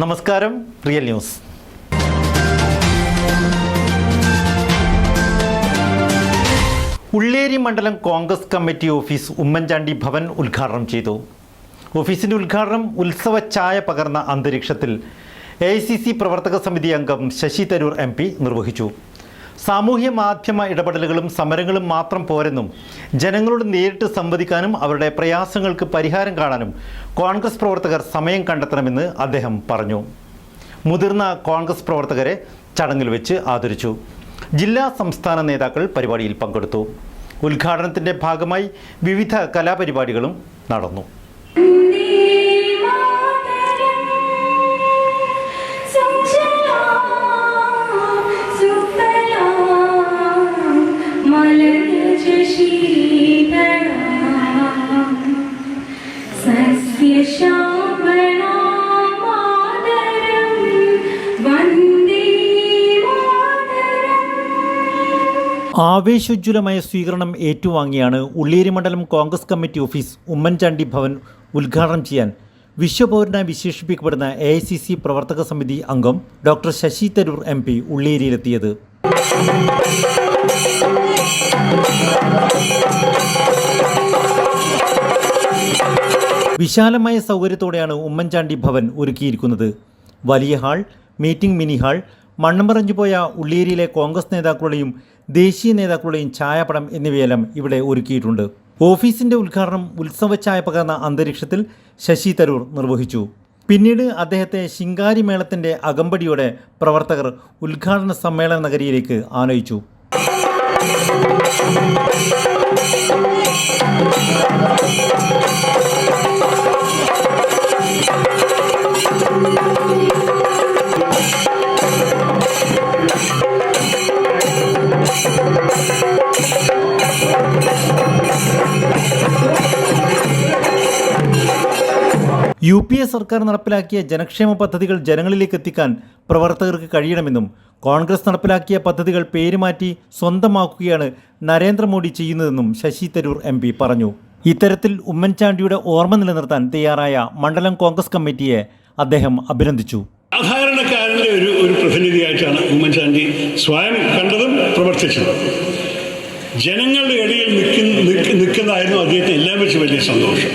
നമസ്കാരം real news. Ulleri മണ്ഡലം Congress committee office Oommen Chandy Bhavan ഉദ്ഘാടനം ചെയ്തു. ഓഫീസിന്റെ ഉദ്ഘാടനം ഉത്സവ ചായ പകർന്ന അന്തരീക്ഷത്തിൽ എ പ്രവർത്തക സമിതി അംഗം ശശി തരൂർ എം നിർവഹിച്ചു. സാമൂഹ്യ മാധ്യമ ഇടപെടലുകളും സമരങ്ങളും മാത്രം പോരെന്നും ജനങ്ങളോട് നേരിട്ട് സംവദിക്കാനും അവരുടെ പ്രയാസങ്ങൾക്ക് പരിഹാരം കാണാനും കോൺഗ്രസ് പ്രവർത്തകർ സമയം കണ്ടെത്തണമെന്ന് അദ്ദേഹം പറഞ്ഞു. മുതിർന്ന കോൺഗ്രസ് പ്രവർത്തകരെ ചടങ്ങിൽ വെച്ച് ആദരിച്ചു. ജില്ലാ സംസ്ഥാന നേതാക്കൾ പരിപാടിയിൽ പങ്കെടുത്തു. ഉദ്ഘാടനത്തിന്റെ ഭാഗമായി വിവിധ കലാപരിപാടികളും നടന്നു. ആവേശോജ്വലമായ സ്വീകരണം ഏറ്റുവാങ്ങിയാണ് ഉള്ളേരി മണ്ഡലം Congress committee office Oommen Chandy Bhavan ഉദ്ഘാടനം ചെയ്യാൻ വിശ്വപൗരനായി വിശേഷിപ്പിക്കപ്പെടുന്ന എ ഐ സി സി പ്രവർത്തക സമിതി അംഗം doctor Shashi Tharoor M P ഉള്ളേരിയിലെത്തിയത്. വിശാലമായ സൗകര്യത്തോടെയാണ് ഉമ്മൻചാണ്ടി ഭവൻ ഒരുക്കിയിരിക്കുന്നത്. വലിയ ഹാൾ മീറ്റിംഗ് മിനി ഹാൾ മണ്ണം പോയ ഉള്ളിയേരിയിലെ കോൺഗ്രസ് നേതാക്കളുടെയും ദേശീയ നേതാക്കളുടെയും ഛായാപടം എന്നിവയെല്ലാം ഇവിടെ ഒരുക്കിയിട്ടുണ്ട്. ഓഫീസിന്റെ ഉദ്ഘാടനം ഉത്സവ ഛായ പകർന്ന അന്തരീക്ഷത്തിൽ ശശി തരൂർ നിർവഹിച്ചു. പിന്നീട് അദ്ദേഹത്തെ ശിങ്കാരി മേളത്തിന്റെ അകമ്പടിയോടെ പ്രവർത്തകർ ഉദ്ഘാടന സമ്മേളന നഗരിയിലേക്ക് ആനയിച്ചു. യു പി എ സർക്കാർ നടപ്പിലാക്കിയ ജനക്ഷേമ പദ്ധതികൾ ജനങ്ങളിലേക്ക് എത്തിക്കാൻ പ്രവർത്തകർക്ക് കഴിയണമെന്നും കോൺഗ്രസ് നടപ്പിലാക്കിയ പദ്ധതികൾ പേരുമാറ്റി സ്വന്തമാക്കുകയാണ് നരേന്ദ്രമോദി ചെയ്യുന്നതെന്നും ശശി തരൂർ എം പറഞ്ഞു. ഇത്തരത്തിൽ ഉമ്മൻചാണ്ടിയുടെ ഓർമ്മ നിലനിർത്താൻ തയ്യാറായ മണ്ഡലം കോൺഗ്രസ് കമ്മിറ്റിയെ അദ്ദേഹം അഭിനന്ദിച്ചു. സാധാരണക്കാരന്റെ ഒരു ഒരു പ്രതിനിധിയായിട്ടാണ് ഉമ്മൻചാണ്ടി സ്വയം കണ്ടതും പ്രവർത്തിച്ചതും. ജനങ്ങളുടെ ഇടയിൽ നിൽക്കുന്ന നിൽക്ക- നിൽക്കുന്നതായിരുന്നു അദ്ദേഹത്തിന് എല്ലാം വെച്ച് വലിയ സന്തോഷം.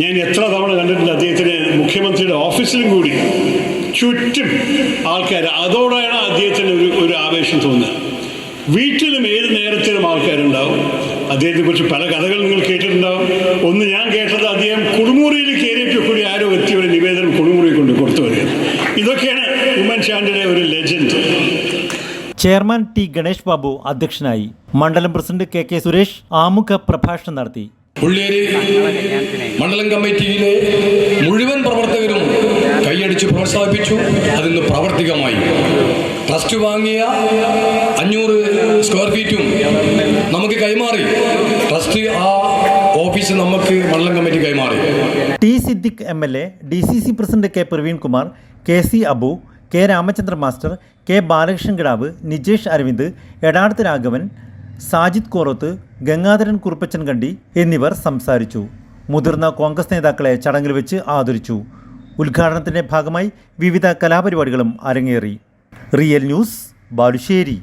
ഞാൻ എത്ര തവണ കണ്ടിട്ടുണ്ട് അദ്ദേഹത്തിന് മുഖ്യമന്ത്രിയുടെ ഓഫീസിലും കൂടി ചുറ്റും ആൾക്കാർ അതോടെയാണ് അദ്ദേഹത്തിന് ഒരു ഒരു ആവേശം തോന്നുന്നത് വീട്ടിലും ഏത് നേരത്തിലും ആൾക്കാരുണ്ടാവും. അദ്ദേഹത്തെക്കുറിച്ച് പല കഥകൾ നിങ്ങൾ കേട്ടിട്ടുണ്ടാവും. ഒന്ന് ഞാൻ കേട്ടത് അദ്ദേഹം കുളിമുറിയിൽ കയറിയിട്ട് കൂടി ആരോ എത്തിയ ഒരു നിവേദനം കുളിമുറി കൊണ്ട് കൊടുത്തു വരിക ഇതൊക്കെയാണ് ഉമ്മൻചാണ്ടിയുടെ ഒരു legend chairman T Ganesh Babu അധ്യക്ഷനായി മണ്ഡലം പ്രസിഡന്റ് കെ കെ സുരേഷ് ആമുഖ പ്രഭാഷണം നടത്തി. മണ്ഡലം കമ്മിറ്റിയിലെ മുഴുവൻ പ്രവർത്തകരും കൈയടിച്ച് പ്രോത്സാഹിപ്പിച്ചു. അതിന്ന് പ്രാവർത്തികമായി. ട്രസ്റ്റ് വാങ്ങിയ അഞ്ഞൂറ് സ്ക്വയർ ഫീറ്റും നമുക്ക് കൈമാറി. ട്രസ്റ്റ് ആ ഓഫീസ് നമുക്ക് മണ്ഡലം കമ്മിറ്റി കൈമാറി. T Siddique M L A D C C president K Praveen Kumar K C Abu K Ramachandran master K Balakrishnan Kidavu Nijesh Aravind Edatath Raghavan Sajid Korath Gangadharan Kuruppachan കണ്ടി എന്നിവർ സംസാരിച്ചു. മുതിർന്ന കോൺഗ്രസ് നേതാക്കളെ ചടങ്ങിൽ വെച്ച് ആദരിച്ചു. ഉദ്ഘാടനത്തിന്റെ ഭാഗമായി വിവിധ കലാപരിപാടികളും അരങ്ങേറി. Real news Balussery.